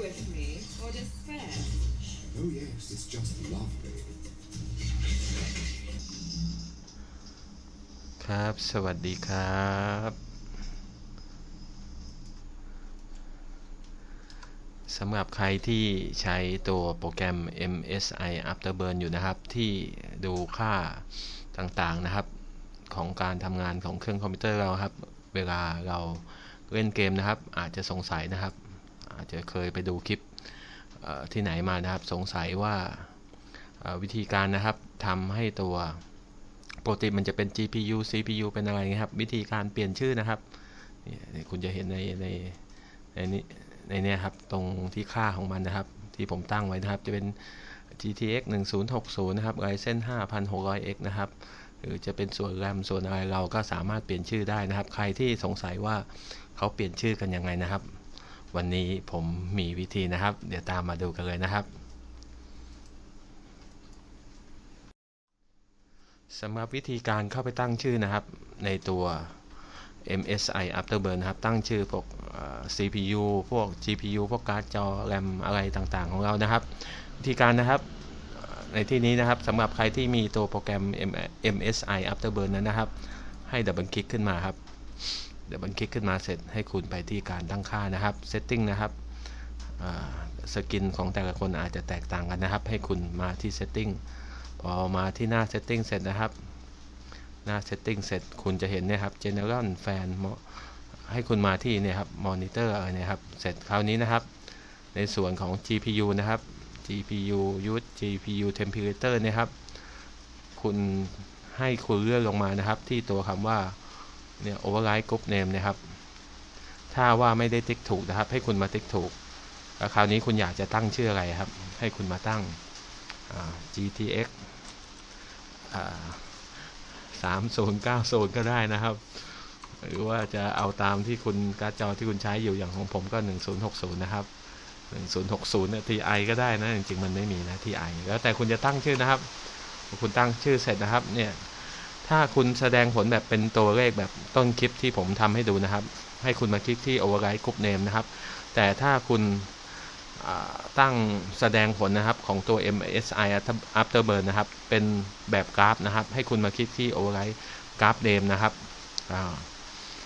with me or despair? Oh yes, it's just lovely. ครับ สวัสดีครับ สำหรับใครที่ใช้ตัวโปรแกรม MSI Afterburn อยู่นะครับ ที่ดูค่าต่างๆนะครับ ของการทำงานของเครื่องคอมพิวเตอร์เราครับ เวลาเราเล่นเกมนะครับ อาจจะสงสัยนะครับ อาจจะเคยไปดูคลิปที่ไหนมานะครับ สงสัยว่าวิธีการนะครับทำให้ตัวปกติมันจะเป็น GPU CPU เป็นอะไรนะครับ วิธีการเปลี่ยนชื่อนะครับนี่คุณจะเห็นในในในนี้ในนี้ครับตรงที่ค่าของมันนะครับ ที่ผมตั้งไว้นะครับจะเป็น GTX 1060 นะครับ Ryzen 5600X นะครับ หรือจะเป็นส่วน RAM ส่วนอะไรเราก็สามารถเปลี่ยนชื่อได้นะครับ ใครที่สงสัยว่าเขาเปลี่ยนชื่อกันยังไงนะครับ วันนี้ผมมีวิธีนะครับ เดี๋ยวตามมาดูกันเลยนะครับสำหรับวิธีการเข้าไปตั้งชื่อนะครับ ในตัว MSI Afterburn นะครับ ตั้งชื่อพวก CPU พวก GPU พวกการ์ดจอ RAM อะไรต่างๆ ของเรานะครับ วิธีการนะครับในที่นี้นะครับสำหรับใครที่มีตัวโปรแกรม M- MSI Afterburn นั้นนะครับ ให้ดับเบิลคลิกขึ้นมาครับ เดับเบิลคลิกขึ้นมาเสร็จให้คุณไปที่การตั้งค่านะครับ Setting นะครับสกินของแต่ละคนอาจจะแตกต่างกันนะครับ ให้คุณมาที่ Setting พอมาที่หน้า Setting เสร็จนะครับ หน้า Setting เสร็จคุณจะเห็นเนะครับ General Fan ให้คุณมาที่เนี่ยครับ Monitor เนี่ยครับ เสร็จคราวนี้นะครับ ในส่วนของ GPU นะครับ GPU use GPU Temperature เนะครับ คุณให้คุณเลื่อนลงมานะครับ ที่ตัวคำว่า เนี่ย Override Group Name นะครับ ถ้าว่าไม่ได้ติ๊กถูกนะครับ ให้คุณมาติ๊กถูก แล้วคราวนี้คุณอยากจะตั้งชื่ออะไรครับ ให้คุณมาตั้ง GTX สามศูนเก้าศูนย์ก็ได้นะครับ หรือว่าจะเอาตามที่คุณการ์ดจอที่คุณใช้อยู่อย่างของผมก็ 1060 นะครับ 1060เนี่ย TI ก็ได้นะ จริงๆ มันไม่มีนะ TI แล้วแต่คุณจะตั้งชื่อนะครับพอคุณตั้งชื่อเสร็จนะครับ เนี่ย ถ้าคุณแสดงผลแบบเป็นตัวเลขแบบต้นคลิปที่ผมทำให้ดูนะครับ ให้คุณมาคลิกที่ Override Group Name นะครับ แต่ถ้าคุณตั้งแสดงผลนะครับของตัว MSI Afterburn นะครับ เป็นแบบกราฟนะครับ ให้คุณมาคลิกที่ Override Graph Name นะครับ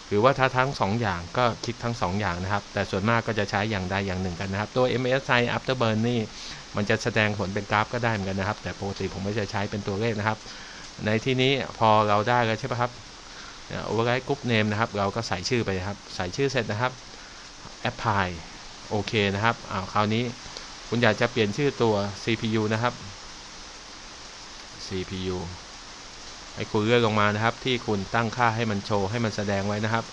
หรือว่าถ้าทั้ง 2 อย่างก็คลิกทั้ง 2 อย่างนะครับ แต่ส่วนมากก็จะใช้อย่างใดอย่างหนึ่งกันนะครับ ตัว MSI Afterburn นี่มันจะแสดงผลเป็นกราฟก็ได้เหมือนกันนะครับ แต่ปกติผมไม่จะใช้เป็นตัวเลขนะครับ ในที่นี้พอเราได้แล้วใช่ไหมครับเนี่ย Override Group Name นะครับ เราก็ใส่ชื่อไปครับ ใส่ชื่อเสร็จนะครับ Apply โอเคนะครับอ้าวคราวนี้คุณอยากจะเปลี่ยนชื่อตัว CPU นะครับ CPU ให้คุณเลือกลงมานะครับ ที่คุณตั้งค่าให้มันโชว์ให้มันแสดงไว้นะครับ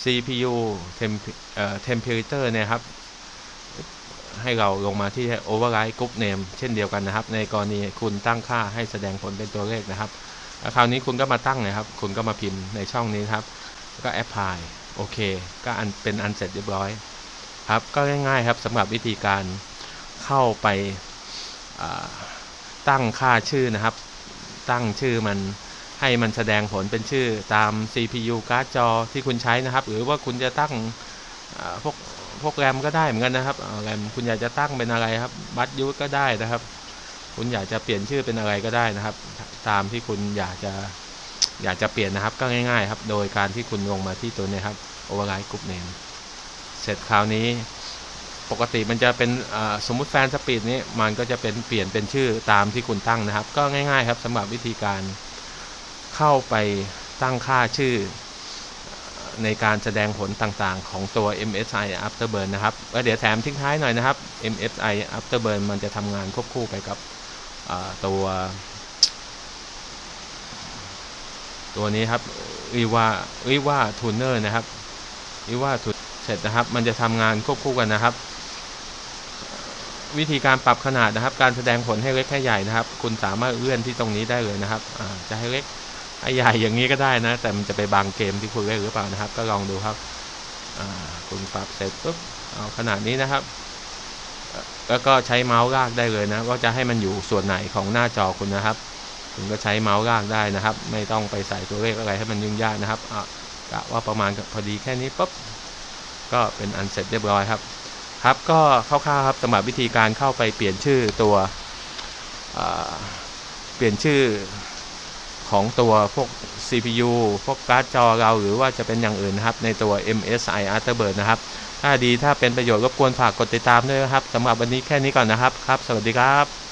CPU temp เอ่อ temperature เนี่ยครับ ให้เราลงมาที่ override group name เช่นเดียวกันนะครับ ในกรณีคุณตั้งค่าให้แสดงผลเป็นตัวเลขนะครับแล้วคราวนี้คุณก็มาตั้งนะครับ คุณก็มาพิมพ์ในช่องนี้ครับ ก็ apply โอเค ก็อันเป็นอันเสร็จเรียบร้อยครับ ก็ง่ายๆครับสำหรับวิธีการเข้าไปตั้งค่าชื่อนะครับ ตั้งชื่อมันให้มันแสดงผลเป็นชื่อตาม CPU การ์ดจอที่คุณใช้นะครับ หรือว่าคุณจะตั้งพวก พวกแรมก็ได้เหมือนกันนะครับแรมคุณอยากจะตั้งเป็นอะไรครับ บัตยูก็ได้นะครับ คุณอยากจะเปลี่ยนชื่อเป็นอะไรก็ได้นะครับ ตามที่คุณอยากจะอยากจะเปลี่ยนนะครับก็ง่าย ๆ ครับ โดยการที่คุณลงมาที่ตัวนี้ครับ override group name เสร็จคราวนี้ปกติมันจะเป็นสมมุติแฟนสปีดนี้มันก็จะเป็นเปลี่ยนเป็นชื่อตามที่คุณตั้งนะครับ ก็ง่าย ๆ ครับสำหรับวิธีการเข้าไปตั้งค่าชื่อ ในการแสดงผลต่างๆ ของตัว MSI Afterburn นะครับเดี๋ยวแถมทิ้งท้ายหน่อยนะครับ MSI Afterburn มันจะทำงานควบคู่ไปกับตัว ตัวนี้ครับรีว่ารีว่าทูเนอร์นะครับรีว่าทูเสร็จนะครับ มันจะทำงานควบคู่กันนะครับ วิธีการปรับขนาดนะครับ การแสดงผลให้เล็กให้ใหญ่นะครับ คุณสามารถเลื่อนที่ตรงนี้ได้เลยนะครับจะให้เล็ก ให้ใหญ่อย่างนี้ก็ได้นะ แต่มันจะไปบังเกมที่คุณเล่นหรือเปล่านะครับ ก็ลองดูครับคุณปรับเสร็จปุ๊บเอาขนาดนี้นะครับ แล้วก็ใช้เมาส์ลากได้เลยนะว่าจะให้มันอยู่ส่วนไหนของหน้าจอคุณนะครับคุณก็ใช้เมาส์ลากได้นะครับ ไม่ต้องไปใส่ตัวเลขอะไรให้มันยุ่งยากนะครับกะว่าประมาณพอดีแค่นี้ปุ๊บก็เป็นอันเสร็จเรียบร้อยครับ ครับก็คร่าวๆครับสำหรับวิธีการเข้าไปเปลี่ยนชื่อตัวเปลี่ยนชื่อ ของตัวพวก CPU พวกการ์ดจอเราหรือว่าจะเป็นอย่างอื่นนะครับ ในตัว MSI Afterbird นะครับ ถ้าดีถ้าเป็นประโยชน์รบกวนฝากกดติดตามด้วยนะครับสำหรับวันนี้แค่นี้ก่อนนะครับครับ สวัสดีครับ